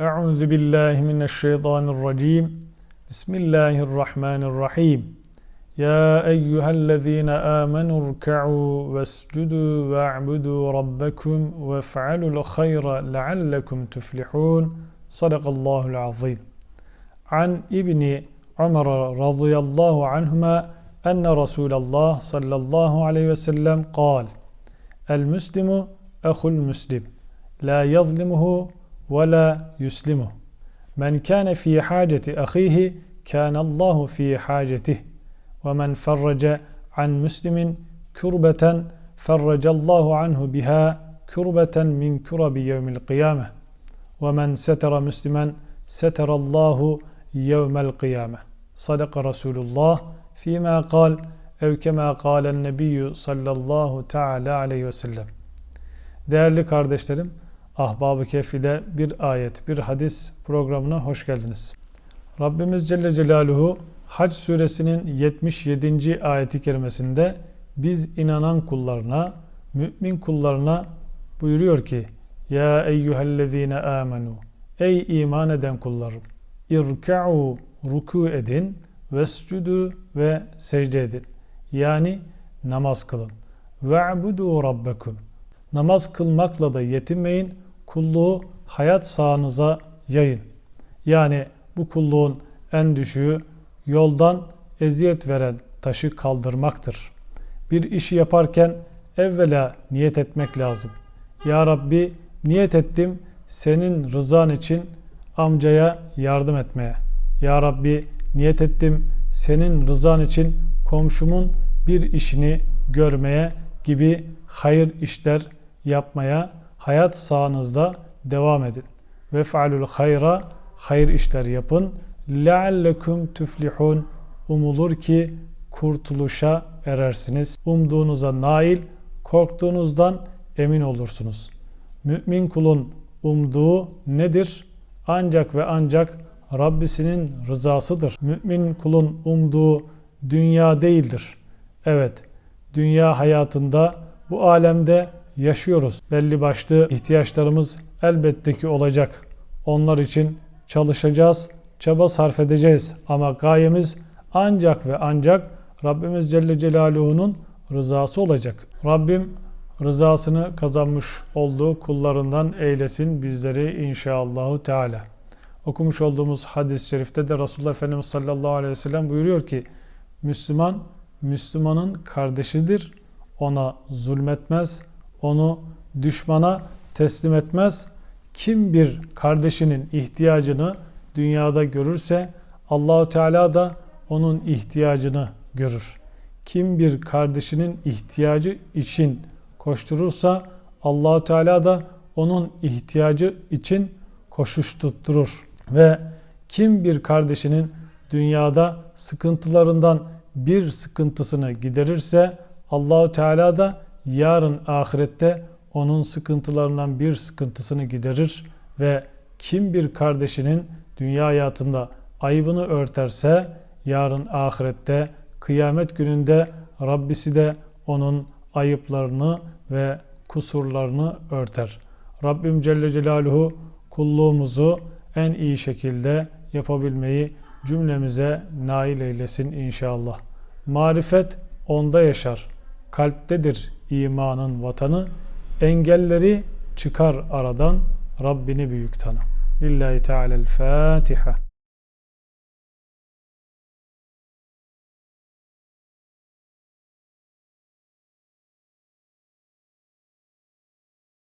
أعوذ بالله من الشيطان الرجيم. بسم الله الرحمن الرحيم. يا أيها الذين آمنوا اركعوا واسجدوا واعبدوا ربكم وافعلوا الخير لعلكم تفلحون. صدق الله العظيم. عن ابن عمر رضي الله عنهما أن رسول الله صلى الله عليه وسلم قال المسلم أخو المسلم لا يظلمه ve la yuslimu. Men kana fi haceti ahihi kana Allahu fi hacetih. Ve men farraca an muslimin kurbeten farraca Allahu anhu biha kurbeten min kurabi yevmil kıyame. Ve men setera muslimen setera Allahu yevmel kıyame. Sadaka Resulullah fîmâ kal ev kemâ kâlen nebiyyü sallallahu teâlâ aleyhi ve sellem. Değerli kardeşlerim, Ahbab-ı Kehfi'de bir ayet, bir hadis programına hoş geldiniz. Rabbimiz Celle Celaluhu Hac suresinin 77. ayeti kerimesinde biz inanan kullarına, mümin kullarına buyuruyor ki Ya eyyühellezine amenu Ey iman eden kullarım İrka'u ruku edin vescudu ve secde edin. Yani namaz kılın. Ve'budu rabbekum Namaz kılmakla da yetinmeyin, kulluğu hayat sahanıza yayın. Yani bu kulluğun en düşüğü yoldan eziyet veren taşı kaldırmaktır. Bir işi yaparken evvela niyet etmek lazım. Ya Rabbi niyet ettim senin rızan için amcaya yardım etmeye. Ya Rabbi niyet ettim senin rızan için komşumun bir işini görmeye gibi hayır işler yapmaya hayat sahanızda devam edin. Ve fealul hayra hayır işler yapın. Leallekum tuflihun umulur ki kurtuluşa erersiniz. Umduğunuza nail, korktuğunuzdan emin olursunuz. Mümin kulun umduğu nedir? Ancak ve ancak Rabbisinin rızasıdır. Mümin kulun umduğu dünya değildir. Evet, dünya hayatında bu alemde yaşıyoruz. Belli başlı ihtiyaçlarımız elbette ki olacak. Onlar için çalışacağız, çaba sarf edeceğiz. Ama gayemiz ancak ve ancak Rabbimiz Celle Celaluhu'nun rızası olacak. Rabbim rızasını kazanmış olduğu kullarından eylesin bizleri inşallahü teala. Okumuş olduğumuz hadis-i şerifte de Resulullah Efendimiz sallallahu aleyhi ve sellem buyuruyor ki Müslüman, Müslümanın kardeşidir. Ona zulmetmez, onu düşmana teslim etmez. Kim bir kardeşinin ihtiyacını dünyada görürse Allahu Teala da onun ihtiyacını görür. Kim bir kardeşinin ihtiyacı için koşturursa Allahu Teala da onun ihtiyacı için koşuş tutturur. Ve kim bir kardeşinin dünyada sıkıntılarından bir sıkıntısını giderirse Allahu Teala da yarın ahirette onun sıkıntılarından bir sıkıntısını giderir ve kim bir kardeşinin dünya hayatında ayıbını örterse yarın ahirette kıyamet gününde Rabbisi de onun ayıplarını ve kusurlarını örter. Rabbim Celle Celaluhu kulluğumuzu en iyi şekilde yapabilmeyi cümlemize nail eylesin inşallah. Marifet onda yaşar. Kalptedir imanın vatanı. Engelleri çıkar aradan Rabbini büyük tanı. Lillahi Teala'l Fatiha.